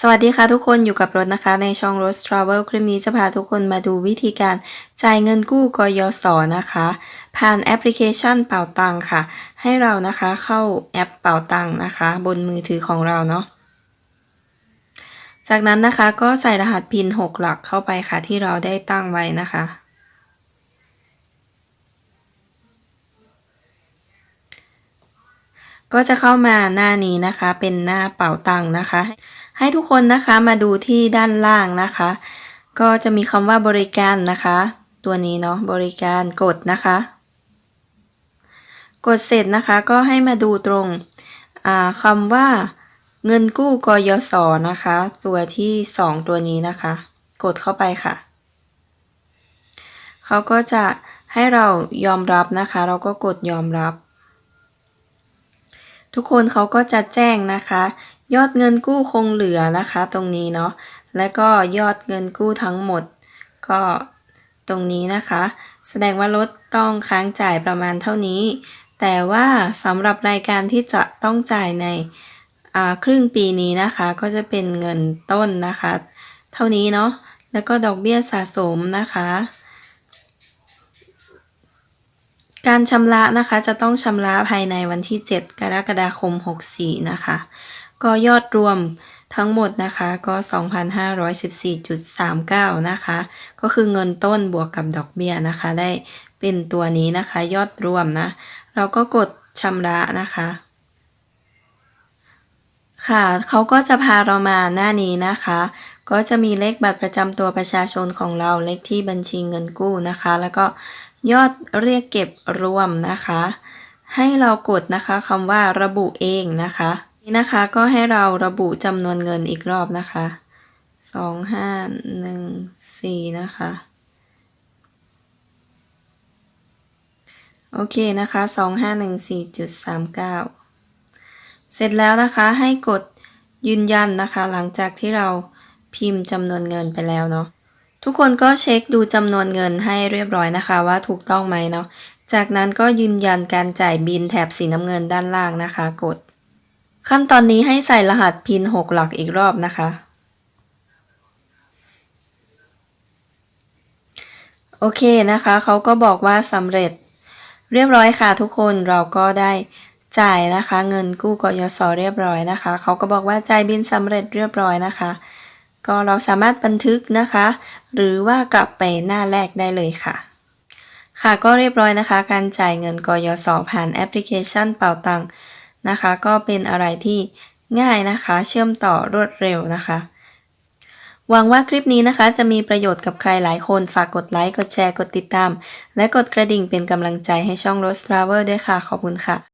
สวัสดีค่ะทุกคนอยู่กับรถนะคะ ในช่อง Rose Travel คลิปนี้จะพาทุกคนมาดูวิธีการจ่ายเงินกู้กยศนะคะ ผ่านแอปพลิเคชันเป่าตังค่ะ ให้เรานะคะเข้าแอปเป่าตังนะคะ บนมือถือของเราเนาะจากนั้นนะคะก็ใส่รหัสพิน 6 หลักเข้าไปค่ะที่เราได้ตั้งไว้นะคะ ก็จะเข้ามาหน้านี้นะคะเป็นหน้าเป่าตังนะคะ ให้ทุกคนนะคะมาดูที่ด้านล่างนะคะ ก็จะมีคำว่าบริการนะคะ ตัวนี้เนาะบริการกดนะคะ กดเสร็จนะคะก็ให้มาดูตรงคำว่าเงินกู้กยศนะคะ ตัวที่ 2 ตัวนี้นะคะ กดเข้าไปค่ะ เขาก็จะให้เรายอมรับนะคะ เราก็กดยอมรับ ทุกคนเขาก็จะแจ้งนะคะ ยอดเงินกู้คงเหลือนะคะ ตรงนี้เนาะ และก็ยอดเงินกู้ทั้งหมด ก็ตรงนี้นะคะ แสดงว่ารถต้องค้างจ่ายประมาณเท่านี้ แต่ว่าสำหรับรายการที่จะต้องจ่ายในครึ่งปีนี้นะคะ ก็จะเป็นเงินต้นนะคะ เท่านี้เนาะ แล้วก็ดอกเบี้ยสะสมนะคะ การชำระนะคะจะต้องชำระภายในวันที่ 7 กรกฎาคม 64 นะคะ ก็ยอดรวมทั้งหมดนะคะก็ 2,514.39 นะคะ ก็คือเงินต้นบวกกับดอกเบี้ยนะคะ ได้เป็นตัวนี้นะคะ ยอดรวมนะ เราก็กดชำระนะคะ ค่ะเขาก็จะพาเรามาหน้านี้นะคะ ก็จะมีเลขบัตรประจำตัวประชาชนของเราเลขที่บัญชีเงินกู้นะคะ แล้วก็ยอดเรียกเก็บรวมนะคะ ให้เรากดนะคะคำว่าระบุเองนะคะ นี่นะคะ ก็ให้เราระบุจำนวนเงินอีกรอบนะคะสองห้าหนึ่งสี่นะคะ โอเคนะคะสองห้าหนึ่งสี่จุดสามเก้าเสร็จแล้วนะคะให้กดยืนยันนะคะ หลังจากที่เราพิมพ์จำนวนเงินไปแล้วเนาะทุกคนก็เช็คดูจำนวนเงินให้เรียบร้อยนะคะว่าถูกต้องไหมเนาะจากนั้นก็ยืนยันการจ่ายบินแถบสีน้ำเงินด้านล่างนะคะ กด ขั้นตอนนี้ให้ใส่รหัสพิน 6 หลักอีกรอบนะคะ โอเคนะคะ เขาก็บอกว่าสำเร็จ เรียบร้อยค่ะทุกคนเราก็ได้จ่ายนะคะ เงินกู้กยศเรียบร้อยนะคะ เขาก็บอกว่าจ่ายบินสำเร็จเรียบร้อยนะคะ ก็เราสามารถบันทึกนะคะ หรือว่ากลับไปหน้าแรกได้เลยค่ะ ค่ะก็เรียบร้อยนะคะ การจ่ายเงินกยศผ่านแอปพลิเคชันเป่าตัง นะคะ ก็เป็นอะไรที่ง่ายนะคะ เชื่อมต่อรวดเร็วนะคะหวังว่าคลิปนี้นะคะ จะมีประโยชน์กับใครหลายคน ฝากกดไลค์ กดแชร์ กดติดตาม และกดกระดิ่งเป็นกำลังใจให้ช่อง Rose Travel ด้วยค่ะ ขอบคุณค่ะ